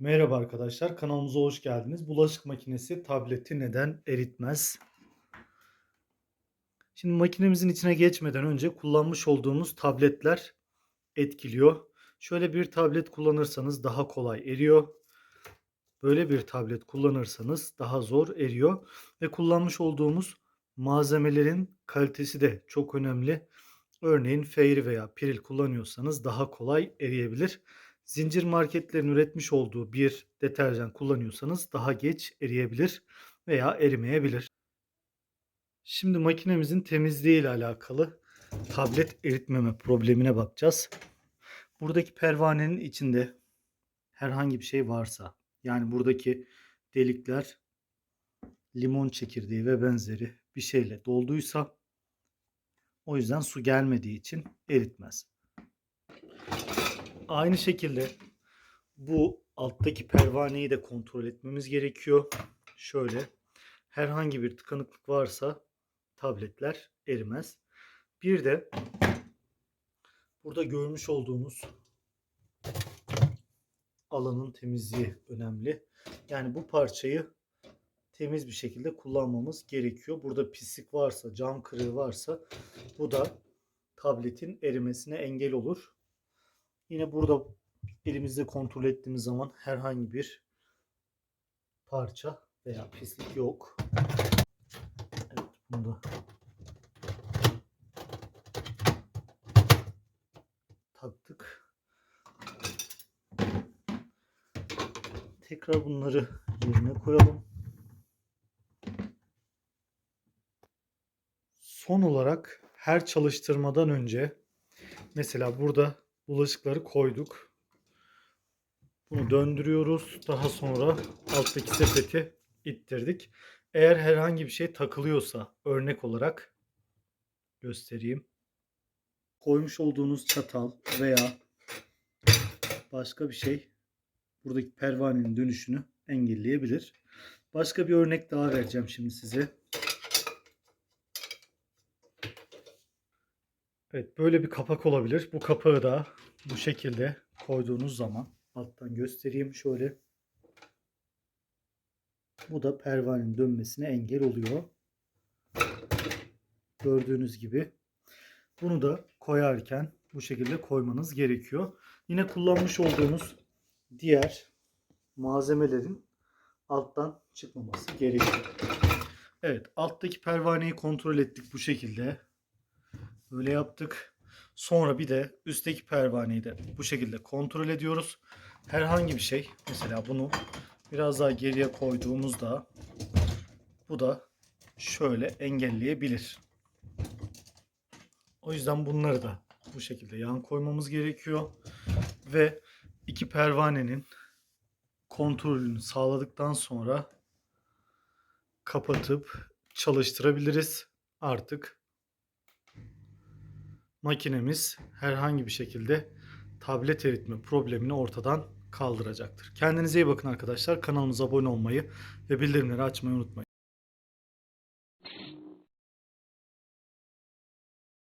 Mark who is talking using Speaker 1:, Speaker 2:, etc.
Speaker 1: Merhaba arkadaşlar, kanalımıza hoş geldiniz. Bulaşık makinesi tableti neden eritmez? Şimdi makinemizin içine geçmeden önce kullanmış olduğumuz tabletler etkiliyor. Şöyle bir tablet kullanırsanız daha kolay eriyor. Böyle bir tablet kullanırsanız daha zor eriyor ve kullanmış olduğumuz malzemelerin kalitesi de çok önemli. Örneğin Fairy veya Piril kullanıyorsanız daha kolay eriyebilir. Zincir marketlerin üretmiş olduğu bir deterjan kullanıyorsanız daha geç eriyebilir veya erimeyebilir. Şimdi makinemizin temizliği ile alakalı tablet eritmeme problemine bakacağız. Buradaki pervanenin içinde herhangi bir şey varsa yani buradaki delikler limon çekirdeği ve benzeri bir şeyle dolduysa o yüzden su gelmediği için eritmez. Aynı şekilde bu alttaki pervaneyi de kontrol etmemiz gerekiyor. Şöyle herhangi bir tıkanıklık varsa tabletler erimez. Bir de burada görmüş olduğunuz alanın temizliği önemli. Yani bu parçayı temiz bir şekilde kullanmamız gerekiyor. Burada pislik varsa, cam kırığı varsa bu da tabletin erimesine engel olur. Yine burada elimizde kontrol ettiğimiz zaman herhangi bir parça veya pislik yok. Evet, bunu da taktık. Tekrar bunları yerine koyalım. Son olarak her çalıştırmadan önce mesela burada bulaşıkları koyduk. Bunu döndürüyoruz. Daha sonra alttaki sepeti ittirdik. Eğer herhangi bir şey takılıyorsa örnek olarak göstereyim. Koymuş olduğunuz çatal veya başka bir şey buradaki pervanenin dönüşünü engelleyebilir. Başka bir örnek daha vereceğim şimdi size. Evet böyle bir kapak olabilir. Bu kapağı da bu şekilde koyduğunuz zaman alttan göstereyim şöyle. Bu da pervanenin dönmesine engel oluyor. Gördüğünüz gibi. Bunu da koyarken bu şekilde koymanız gerekiyor. Yine kullanmış olduğunuz diğer malzemelerin alttan çıkmaması gerekiyor. Evet alttaki pervaneyi kontrol ettik bu şekilde. Böyle yaptık. Sonra bir de üstteki pervaneyi de bu şekilde kontrol ediyoruz. Herhangi bir şey mesela bunu biraz daha geriye koyduğumuzda bu da şöyle engelleyebilir. O yüzden bunları da bu şekilde yan koymamız gerekiyor. Ve iki pervanenin kontrolünü sağladıktan sonra kapatıp çalıştırabiliriz. Artık makinemiz herhangi bir şekilde tablet eritme problemini ortadan kaldıracaktır. Kendinize iyi bakın arkadaşlar. Kanalımıza abone olmayı ve bildirimleri açmayı unutmayın.